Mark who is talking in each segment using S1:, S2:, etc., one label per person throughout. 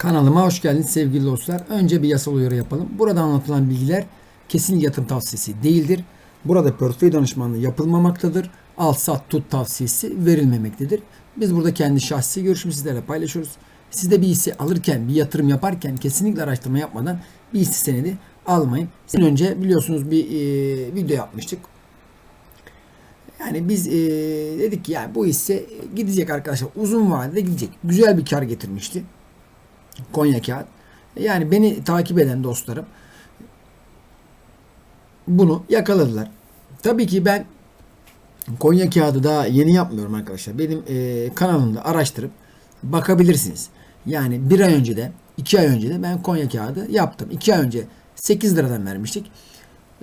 S1: Kanalıma hoş geldiniz sevgili dostlar. Önce bir yasal uyarı yapalım. Burada anlatılan bilgiler kesin yatırım tavsiyesi değildir. Burada portföy danışmanlığı yapılmamaktadır. Al sat tut tavsiyesi verilmemektedir. Biz burada kendi şahsi görüşümüzü sizlerle paylaşıyoruz. Siz de bir hisse alırken, bir yatırım yaparken kesinlikle araştırma yapmadan bir hisse senedi almayın. Sizin önce biliyorsunuz bir e, video yapmıştık. Yani biz e, dedik ki yani bu hisse gidecek arkadaşlar. Uzun vadede gidecek. Güzel bir kar getirmişti. Konya kağıt. Yani beni takip eden dostlarım bunu yakaladılar. Tabii ki ben Konya kağıdı daha yeni yapmıyorum arkadaşlar. Benim e, kanalımda araştırıp bakabilirsiniz. Yani bir ay önce de iki ay önce de ben Konya kağıdı yaptım. İki ay önce 8 liradan vermiştik.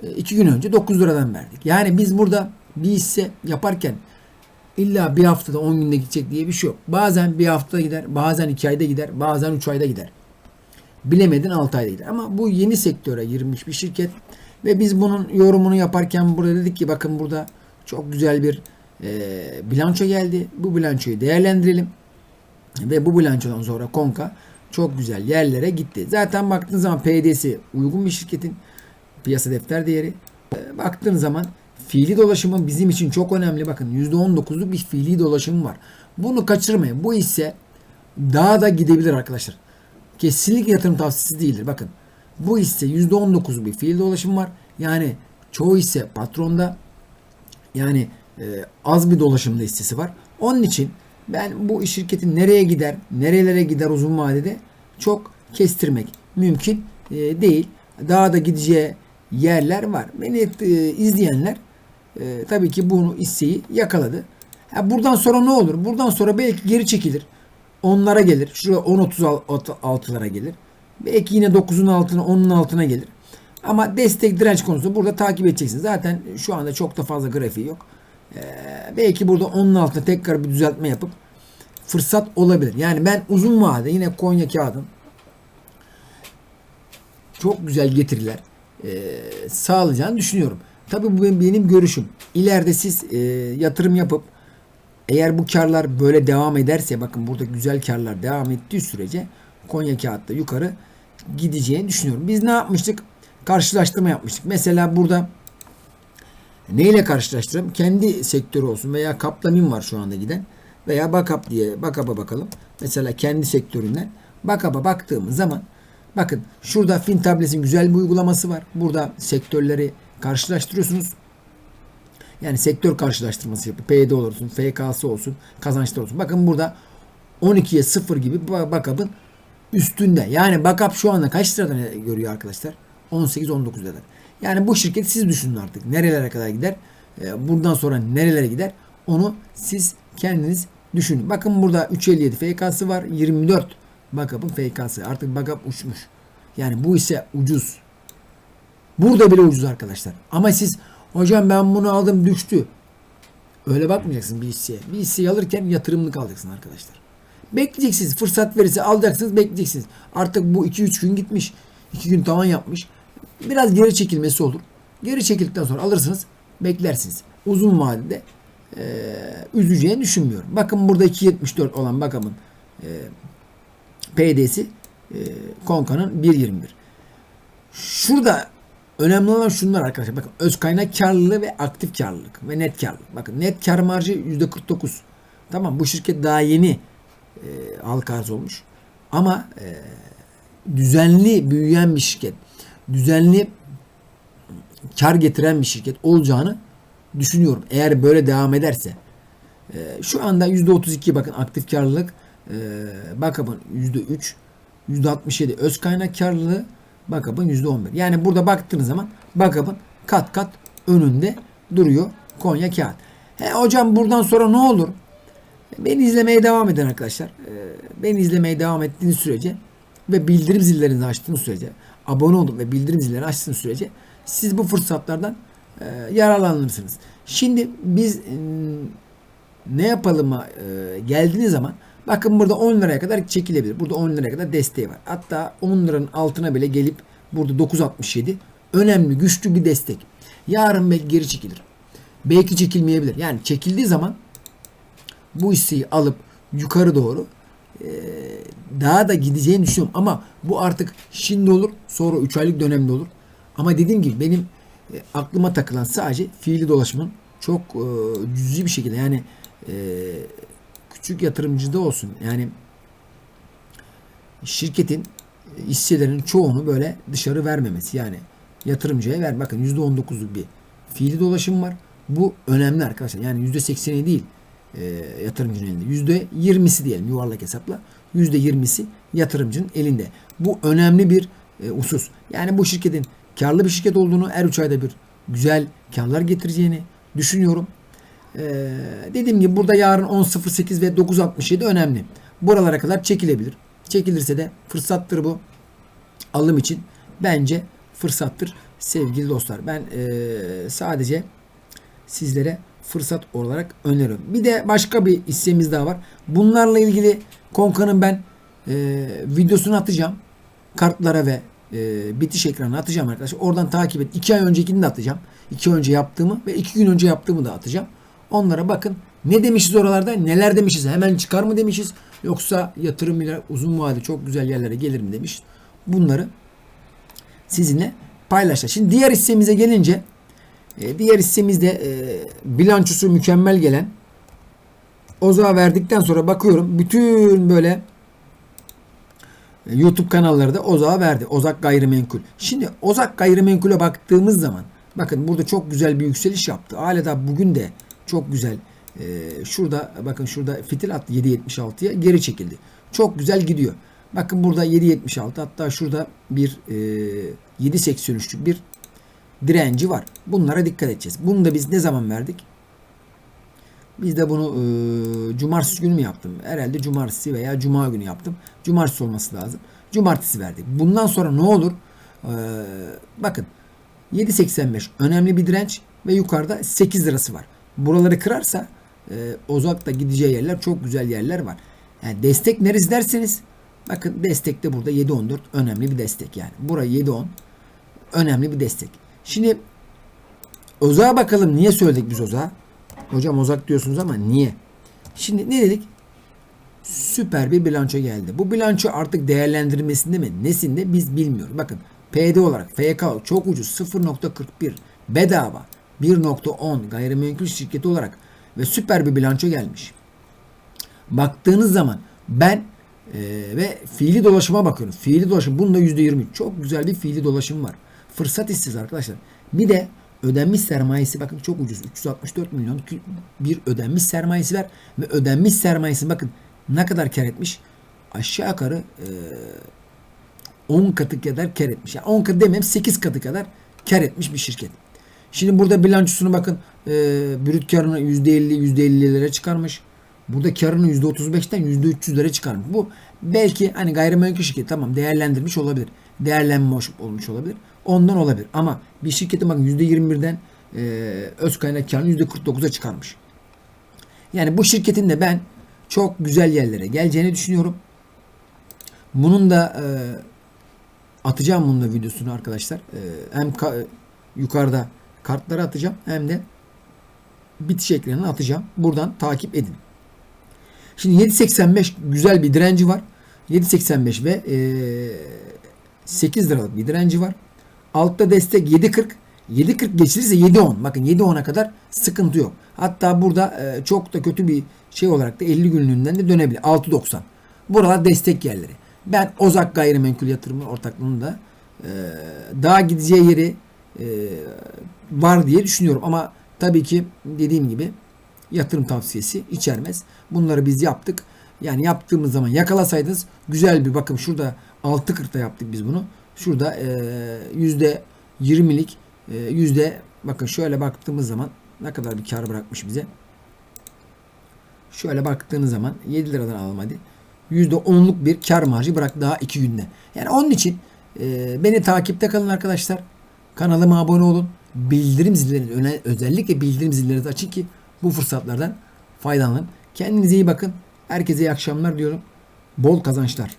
S1: E, iki gün önce 9 liradan verdik. Yani biz burada bir hisse yaparken illa bir haftada 10 günde gidecek diye bir şey yok. Bazen bir haftada gider, bazen 2 ayda gider, bazen 3 ayda gider. Bilemedin 6 ayda gider. Ama bu yeni sektöre girmiş bir şirket ve biz bunun yorumunu yaparken burada dedik ki bakın burada çok güzel bir e, bilanço geldi. Bu bilançoyu değerlendirelim. Ve bu bilançodan sonra Konka çok güzel yerlere gitti. Zaten baktığınız zaman PD'si uygun bir şirketin piyasa defter değeri. E, baktığınız zaman fiili dolaşımı bizim için çok önemli. Bakın %19'luk bir fiili dolaşım var. Bunu kaçırmayın. Bu ise daha da gidebilir arkadaşlar. Kesinlikle yatırım tavsiyesi değildir. Bakın bu hisse %19 bir fiil dolaşım var. Yani çoğu hisse patronda yani e, az bir dolaşımda hissesi var. Onun için ben bu şirketin nereye gider, nerelere gider uzun vadede çok kestirmek mümkün e, değil. Daha da gideceği yerler var. Beni e, izleyenler e, tabii ki bunu hisseyi yakaladı. Ha, buradan sonra ne olur? Buradan sonra belki geri çekilir. Onlara gelir. Şuraya 10-36'lara gelir. Belki yine 9'un altına 10'un altına gelir. Ama destek direnç konusu burada takip edeceksiniz. Zaten şu anda çok da fazla grafiği yok. Ee, belki burada 10'un altına tekrar bir düzeltme yapıp fırsat olabilir. Yani ben uzun vade yine Konya kağıdın çok güzel getiriler e, sağlayacağını düşünüyorum. Tabii bu benim, görüşüm. İleride siz e, yatırım yapıp eğer bu karlar böyle devam ederse bakın burada güzel karlar devam ettiği sürece Konya kağıtta yukarı gideceğini düşünüyorum. Biz ne yapmıştık? Karşılaştırma yapmıştık. Mesela burada neyle karşılaştıralım? Kendi sektörü olsun veya Kaplamin var şu anda giden veya Bakap diye Bakap'a bakalım. Mesela kendi sektöründen Bakap'a baktığımız zaman bakın şurada Fintables'in güzel bir uygulaması var. Burada sektörleri karşılaştırıyorsunuz. Yani sektör karşılaştırması yapıyor. PD olsun, FK'sı olsun, kazançlar olsun. Bakın burada 12'ye 0 gibi Bakap'ın üstünde. Yani Bakap şu anda kaç liradan görüyor arkadaşlar? 18-19 liradan. Yani bu şirket siz düşünün artık. Nerelere kadar gider? Ee, buradan sonra nerelere gider? Onu siz kendiniz düşünün. Bakın burada 357 FK'sı var. 24 Bakap'ın FK'sı. Artık Bakap uçmuş. Yani bu ise ucuz. Burada bile ucuz arkadaşlar. Ama siz hocam ben bunu aldım düştü. Öyle bakmayacaksın bir hisseye. Bir hisseyi alırken yatırımlık alacaksın arkadaşlar. Bekleyeceksiniz. Fırsat verirse alacaksınız bekleyeceksiniz. Artık bu 2-3 gün gitmiş. 2 gün tavan yapmış. Biraz geri çekilmesi olur. Geri çekildikten sonra alırsınız. Beklersiniz. Uzun vadede e, üzeceğini düşünmüyorum. Bakın burada 2.74 olan bakamın e, PD'si e, Konka'nın 1.21. Şurada önemli olan şunlar arkadaşlar. Bakın öz kaynak karlılığı ve aktif karlılık ve net karlılık. Bakın net kar marjı %49. Tamam bu şirket daha yeni e, halka arz olmuş. Ama e, düzenli büyüyen bir şirket, düzenli kar getiren bir şirket olacağını düşünüyorum. Eğer böyle devam ederse. E, şu anda %32 bakın aktif karlılık e, Bakap'ın %3 %67 öz kaynak karlılığı Bakap'ın %11. Yani burada baktığınız zaman Bakap'ın kat kat önünde duruyor Konya kağıt. He, hocam buradan sonra ne olur? Beni izlemeye devam edin arkadaşlar. Ee, beni izlemeye devam ettiğiniz sürece ve bildirim zillerini açtığınız sürece, abone olun ve bildirim zillerini açtığınız sürece siz bu fırsatlardan e, yararlanırsınız. Şimdi biz e, ne yapalım e, geldiğiniz zaman bakın burada 10 liraya kadar çekilebilir. Burada 10 liraya kadar desteği var. Hatta 10 liranın altına bile gelip burada 9.67 önemli güçlü bir destek. Yarın belki geri çekilir. Belki çekilmeyebilir. Yani çekildiği zaman bu hisseyi alıp yukarı doğru daha da gideceğini düşünüyorum. Ama bu artık şimdi olur sonra 3 aylık dönemde olur. Ama dediğim gibi benim aklıma takılan sadece fiili dolaşımın çok cüzi bir şekilde yani küçük yatırımcıda olsun yani şirketin hisselerinin çoğunu böyle dışarı vermemesi yani yatırımcıya ver. Bakın %19'luk bir fiili dolaşım var. Bu önemli arkadaşlar. Yani %80'i değil e, yatırımcının elinde. %20'si diyelim yuvarlak hesapla. %20'si yatırımcının elinde. Bu önemli bir e, husus. Yani bu şirketin karlı bir şirket olduğunu her 3 ayda bir güzel karlar getireceğini düşünüyorum. Ee, dediğim gibi burada yarın 10.08 ve 9.67 önemli. Buralara kadar çekilebilir. Çekilirse de fırsattır bu. Alım için bence fırsattır sevgili dostlar. Ben ee, sadece sizlere fırsat olarak öneriyorum. Bir de başka bir hissemiz daha var. Bunlarla ilgili Konka'nın ben e, videosunu atacağım. Kartlara ve e, bitiş ekranına atacağım arkadaşlar. Oradan takip et. 2 ay öncekini de atacağım. 2 önce yaptığımı ve 2 gün önce yaptığımı da atacağım. Onlara bakın. Ne demişiz oralarda? Neler demişiz? Hemen çıkar mı demişiz? Yoksa yatırım ile uzun vadeli çok güzel yerlere gelir mi demiş. Bunları sizinle paylaşacağım. Şimdi diğer hissemize gelince e, diğer hissemizde e, bilançosu mükemmel gelen Ozağa verdikten sonra bakıyorum bütün böyle e, YouTube kanalları da Ozak'a verdi. Ozak Gayrimenkul. Şimdi Ozak Gayrimenkul'e baktığımız zaman bakın burada çok güzel bir yükseliş yaptı. Hala da bugün de çok güzel e, şurada bakın şurada fitil attı 7.76'ya geri çekildi. Çok güzel gidiyor. Bakın burada 7.76 hatta şurada bir e, 7.83'lük bir direnci var. Bunlara dikkat edeceğiz. Bunu da biz ne zaman verdik? Biz de bunu e, cumartesi günü mü yaptım? Herhalde cumartesi veya cuma günü yaptım. Cumartesi olması lazım. Cumartesi verdik. Bundan sonra ne olur? E, bakın 7.85 önemli bir direnç ve yukarıda 8 lirası var. Buraları kırarsa e, Ozak'ta gideceği yerler çok güzel yerler var. Yani destek neresi derseniz bakın destek de burada 7.14 önemli bir destek yani. Buraya 7.10 önemli bir destek. Şimdi Ozak'a bakalım niye söyledik biz Ozak'a? Hocam Ozak diyorsunuz ama niye? Şimdi ne dedik? Süper bir bilanço geldi. Bu bilanço artık değerlendirmesinde mi? Nesinde biz bilmiyoruz. Bakın PD olarak FK çok ucuz 0.41 bedava 1.10 gayrimenkul şirketi olarak ve süper bir bilanço gelmiş. Baktığınız zaman ben e, ve fiili dolaşıma bakıyorum. Fiili dolaşım bunda %23 çok güzel bir fiili dolaşım var. Fırsat işsiz arkadaşlar. Bir de ödenmiş sermayesi bakın çok ucuz. 364 milyon bir ödenmiş sermayesi var. Ve ödenmiş sermayesi bakın ne kadar kar etmiş? Aşağı yukarı e, 10 katı kadar kar etmiş. Yani 10 katı demeyeyim 8 katı kadar kar etmiş bir şirket. Şimdi burada bilançosunu bakın e, brüt karını %50 %50'lere çıkarmış. Burada karını %35'ten %300'lere çıkarmış. Bu belki hani gayrimenkul şirketi tamam değerlendirmiş olabilir. Değerlenmiş olmuş olabilir. Ondan olabilir. Ama bir şirketin bakın %21'den e, öz kaynak karını %49'a çıkarmış. Yani bu şirketin de ben çok güzel yerlere geleceğini düşünüyorum. Bunun da e, atacağım bunun da videosunu arkadaşlar. E, hem ka- yukarıda kartları atacağım hem de bitiş ekranına atacağım. Buradan takip edin. Şimdi 7.85 güzel bir direnci var. 7.85 ve e, 8 liralık bir direnci var. Altta destek 7.40. 7.40 geçirirse 7.10. Bakın 7.10'a kadar sıkıntı yok. Hatta burada e, çok da kötü bir şey olarak da 50 günlüğünden de dönebilir. 6.90. Buralar destek yerleri. Ben Ozak Gayrimenkul Yatırımı ortaklığında e, daha gideceği yeri e, var diye düşünüyorum. Ama tabii ki dediğim gibi yatırım tavsiyesi içermez. Bunları biz yaptık. Yani yaptığımız zaman yakalasaydınız güzel bir bakın şurada 6.40'da yaptık biz bunu. Şurada e, yüzde 20'lik e, yüzde bakın şöyle baktığımız zaman ne kadar bir kar bırakmış bize. Şöyle baktığınız zaman 7 liradan alalım hadi. %10'luk bir kar marjı bırak daha 2 günde. Yani onun için beni takipte kalın arkadaşlar. Kanalıma abone olun. Bildirim zillerini özellikle bildirim zillerinizi açın ki bu fırsatlardan faydalanın. Kendinize iyi bakın. Herkese iyi akşamlar diyorum. Bol kazançlar.